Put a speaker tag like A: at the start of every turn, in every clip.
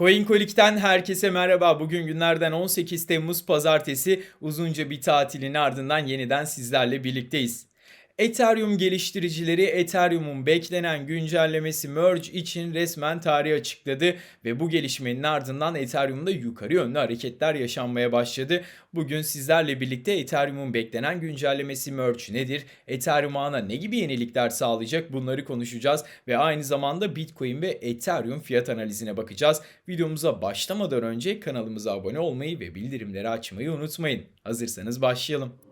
A: CoinColic'ten herkese merhaba. Bugün günlerden 18 Temmuz Pazartesi uzunca bir tatilin ardından yeniden sizlerle birlikteyiz. Ethereum geliştiricileri Ethereum'un beklenen güncellemesi Merge için resmen tarih açıkladı ve bu gelişmenin ardından Ethereum'da yukarı yönlü hareketler yaşanmaya başladı. Bugün sizlerle birlikte Ethereum'un beklenen güncellemesi Merge nedir? Ethereum ağına ne gibi yenilikler sağlayacak? Bunları konuşacağız ve aynı zamanda Bitcoin ve Ethereum fiyat analizine bakacağız. Videomuza başlamadan önce kanalımıza abone olmayı ve bildirimleri açmayı unutmayın. Hazırsanız başlayalım.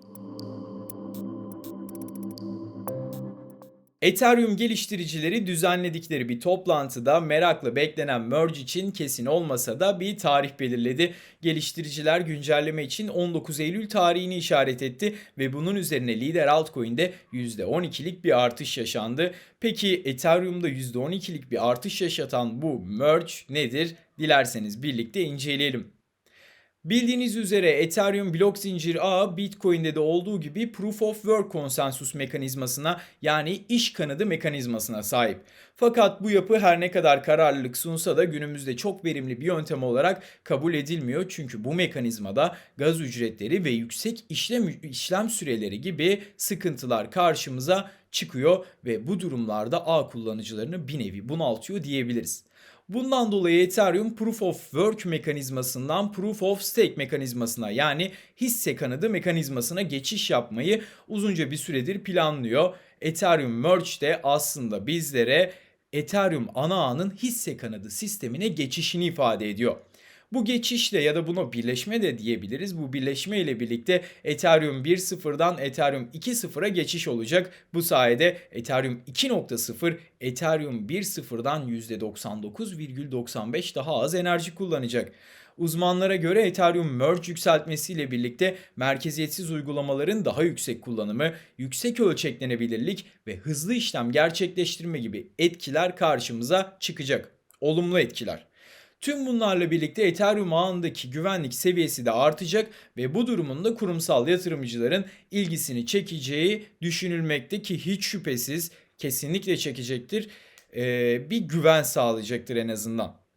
A: Ethereum geliştiricileri düzenledikleri bir toplantıda merakla beklenen merge için kesin olmasa da bir tarih belirledi. Geliştiriciler güncelleme için 19 Eylül tarihini işaret etti ve bunun üzerine lider altcoin'de %12'lik bir artış yaşandı. Peki Ethereum'da %12'lik bir artış yaşatan bu merge nedir? Dilerseniz birlikte inceleyelim. Bildiğiniz üzere Ethereum blok zincir ağı Bitcoin'de de olduğu gibi Proof of Work konsensus mekanizmasına yani iş kanadı mekanizmasına sahip. Fakat bu yapı her ne kadar kararlılık sunsa da günümüzde çok verimli bir yöntem olarak kabul edilmiyor. Çünkü bu mekanizmada gaz ücretleri ve yüksek işlem, işlem süreleri gibi sıkıntılar karşımıza çıkıyor ve bu durumlarda ağ kullanıcılarını bir nevi bunaltıyor diyebiliriz. Bundan dolayı Ethereum Proof of Work mekanizmasından Proof of Stake mekanizmasına yani hisse kanadı mekanizmasına geçiş yapmayı uzunca bir süredir planlıyor. Ethereum Merge de aslında bizlere Ethereum ana ağının hisse kanadı sistemine geçişini ifade ediyor. Bu geçişle ya da buna birleşme de diyebiliriz. Bu birleşme ile birlikte Ethereum 1.0'dan Ethereum 2.0'a geçiş olacak. Bu sayede Ethereum 2.0 Ethereum 1.0'dan %99,95 daha az enerji kullanacak. Uzmanlara göre Ethereum Merge yükseltmesiyle birlikte merkeziyetsiz uygulamaların daha yüksek kullanımı, yüksek ölçeklenebilirlik ve hızlı işlem gerçekleştirme gibi etkiler karşımıza çıkacak. Olumlu etkiler. Tüm bunlarla birlikte Ethereum ağındaki güvenlik seviyesi de artacak ve bu durumun da kurumsal yatırımcıların ilgisini çekeceği düşünülmekte ki hiç şüphesiz kesinlikle çekecektir. Ee, bir güven sağlayacaktır en azından.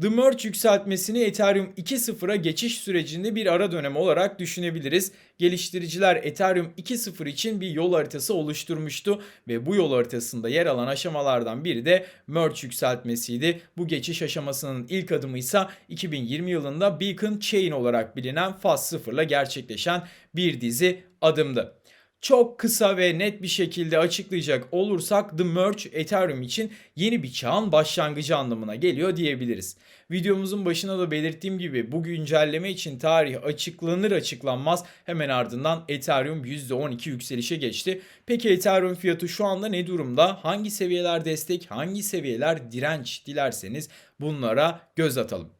A: The Merge yükseltmesini Ethereum 2.0'a geçiş sürecinde bir ara dönem olarak düşünebiliriz. Geliştiriciler Ethereum 2.0 için bir yol haritası oluşturmuştu ve bu yol haritasında yer alan aşamalardan biri de Merge yükseltmesiydi. Bu geçiş aşamasının ilk adımı ise 2020 yılında Beacon Chain olarak bilinen Faz 0 ile gerçekleşen bir dizi adımdı. Çok kısa ve net bir şekilde açıklayacak olursak The Merge Ethereum için yeni bir çağın başlangıcı anlamına geliyor diyebiliriz. Videomuzun başına da belirttiğim gibi bu güncelleme için tarih açıklanır açıklanmaz hemen ardından Ethereum %12 yükselişe geçti. Peki Ethereum fiyatı şu anda ne durumda? Hangi seviyeler destek, hangi seviyeler direnç dilerseniz bunlara göz atalım.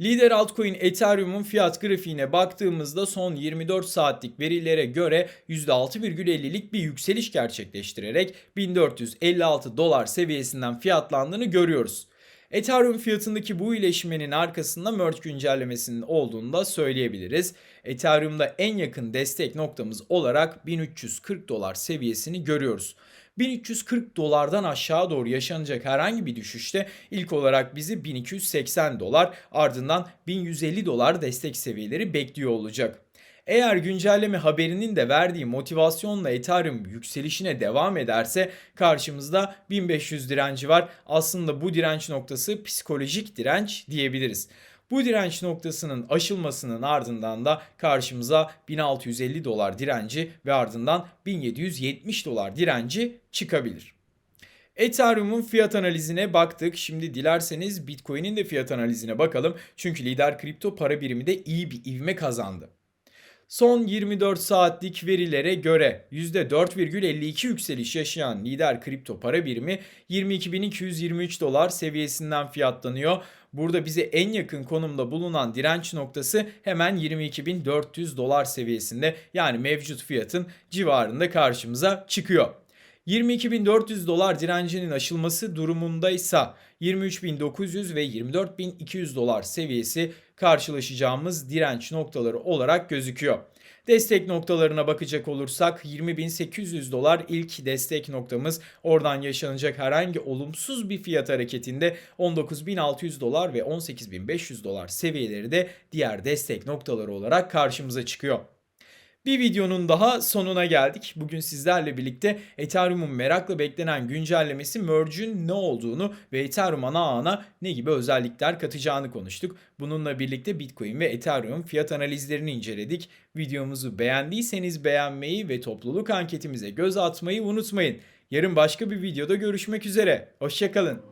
A: Lider altcoin Ethereum'un fiyat grafiğine baktığımızda son 24 saatlik verilere göre %6,50'lik bir yükseliş gerçekleştirerek 1456 dolar seviyesinden fiyatlandığını görüyoruz. Ethereum fiyatındaki bu iyileşmenin arkasında merge güncellemesinin olduğunu da söyleyebiliriz. Ethereum'da en yakın destek noktamız olarak 1340 dolar seviyesini görüyoruz. 1340 dolardan aşağı doğru yaşanacak herhangi bir düşüşte ilk olarak bizi 1280 dolar ardından 1150 dolar destek seviyeleri bekliyor olacak. Eğer güncelleme haberinin de verdiği motivasyonla Ethereum yükselişine devam ederse karşımızda 1500 direnci var. Aslında bu direnç noktası psikolojik direnç diyebiliriz. Bu direnç noktasının aşılmasının ardından da karşımıza 1650 dolar direnci ve ardından 1770 dolar direnci çıkabilir. Ethereum'un fiyat analizine baktık. Şimdi dilerseniz Bitcoin'in de fiyat analizine bakalım. Çünkü lider kripto para birimi de iyi bir ivme kazandı. Son 24 saatlik verilere göre %4,52 yükseliş yaşayan lider kripto para birimi 22.223 dolar seviyesinden fiyatlanıyor. Burada bize en yakın konumda bulunan direnç noktası hemen 22.400 dolar seviyesinde yani mevcut fiyatın civarında karşımıza çıkıyor. 22.400 dolar direncinin aşılması durumundaysa 23.900 ve 24.200 dolar seviyesi karşılaşacağımız direnç noktaları olarak gözüküyor. Destek noktalarına bakacak olursak 20.800 dolar ilk destek noktamız. Oradan yaşanacak herhangi olumsuz bir fiyat hareketinde 19.600 dolar ve 18.500 dolar seviyeleri de diğer destek noktaları olarak karşımıza çıkıyor. Bir videonun daha sonuna geldik. Bugün sizlerle birlikte Ethereum'un merakla beklenen güncellemesi Merge'ün ne olduğunu ve Ethereum ana ağına ne gibi özellikler katacağını konuştuk. Bununla birlikte Bitcoin ve Ethereum fiyat analizlerini inceledik. Videomuzu beğendiyseniz beğenmeyi ve topluluk anketimize göz atmayı unutmayın. Yarın başka bir videoda görüşmek üzere. Hoşçakalın.